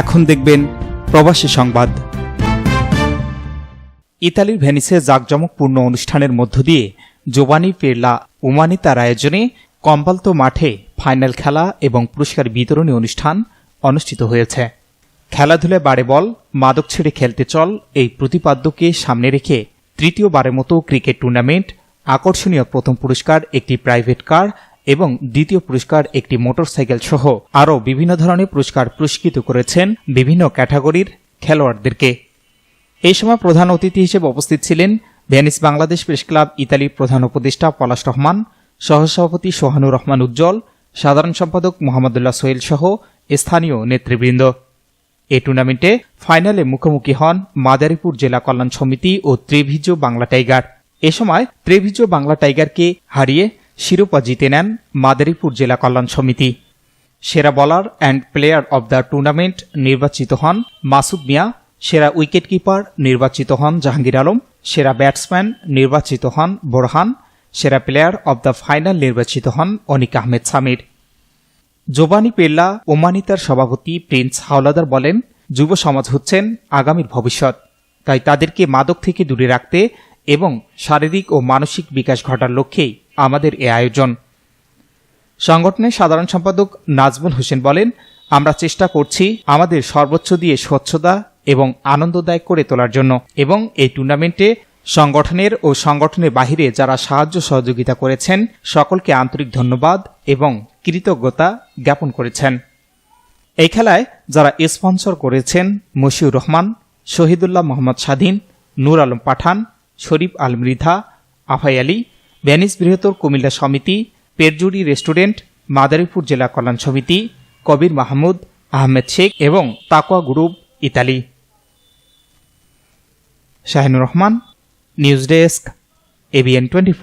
এখন দেখবেন প্রবাসী সংবাদ। ইতালির ভেনিসে জাঁকজমকপূর্ণ অনুষ্ঠানের মধ্য দিয়ে জোবানি পেরলা উমানি তার আয়োজনে কম্বালতো মাঠে ফাইনাল খেলা এবং পুরস্কার বিতরণী অনুষ্ঠান অনুষ্ঠিত হয়েছে। খেলাধুলায় বাড়ে বল, মাদক ছেড়ে খেলতে চল এই প্রতিপাদ্যকে সামনে রেখে তৃতীয়বারের মতো ক্রিকেট টুর্নামেন্ট আকর্ষণীয় প্রথম পুরস্কার, একটি প্রাইভেট কার এবং দ্বিতীয় পুরস্কার একটি মোটরসাইকেল সহ আরও বিভিন্ন ধরনের পুরস্কার পুরস্কৃত করেছেন বিভিন্ন ক্যাটাগরির খেলোয়াড়দেরকে। এই সময় প্রধান অতিথি হিসেবে উপস্থিত ছিলেন ভেনিস বাংলাদেশ প্রেস ক্লাব ইতালির প্রধান উপদেষ্টা পলাশ রহমান, সহসভাপতি সোহানুর রহমান উজ্জ্বল, সাধারণ সম্পাদক মোহাম্মদুল্লাহ সোহেল সহ স্থানীয় নেতৃবৃন্দ। এই টুর্নামেন্টে ফাইনালে মুখোমুখি হন মাদারীপুর জেলা কল্যাণ সমিতি ও ত্রিভিজ বাংলা টাইগার। এ সময় ত্রিভিজ বাংলা টাইগারকে হারিয়ে শিরোপা জিতে নেন মাদারীপুর জেলা কল্যাণ সমিতি। সেরা bowler and player of the tournament নির্বাচিত হন মাসুদ মিয়া। সেরা উইকেটকিপার নির্বাচিত হন জাহাঙ্গীর আলম। সেরা ব্যাটসম্যান নির্বাচিত হন বোরহান। সেরা প্লেয়ার অব দ্য ফাইনাল নির্বাচিত হন অনিক আহমেদ সামির। জোবানি পেল্লা ওমানিতার সভাপতি প্রিন্স হাওলাদার বলেন, যুব সমাজ হচ্ছেন আগামীর ভবিষ্যৎ। তাই তাদেরকে মাদক থেকে দূরে রাখতে এবং শারীরিক ও মানসিক বিকাশ ঘটার লক্ষ্যেই আমাদের এ আয়োজন। সংগঠনের সাধারণ সম্পাদক নাজমুল হোসেন বলেন, আমরা চেষ্টা করছি আমাদের সর্বোচ্চ দিয়ে স্বচ্ছতা এবং আনন্দদায়ক করে তোলার জন্য এবং এই টুর্নামেন্টে সংগঠনের ও সংগঠনের বাহিরে যারা সাহায্য সহযোগিতা করেছেন, সকলকে আন্তরিক ধন্যবাদ এবং কৃতজ্ঞতা জ্ঞাপন করেছেন। এই খেলায় যারা স্পন্সর করেছেন, মশিউর রহমান, শহীদুল্লাহ মোহাম্মদ স্বাধীন, নূর আলম পাঠান শরীফ আল মৃধা আফাই আলী, ভ্যানিস বৃহত্তর কুমিল্লা সমিতি পেরজুরি রেস্টুরেন্ট, মাদারীপুর জেলা কল্যাণ সমিতি, কবির মাহমুদ, আহমেদ শেখ এবং Taqwa group Italy. Shahinur Rahman, news desk, ABN twenty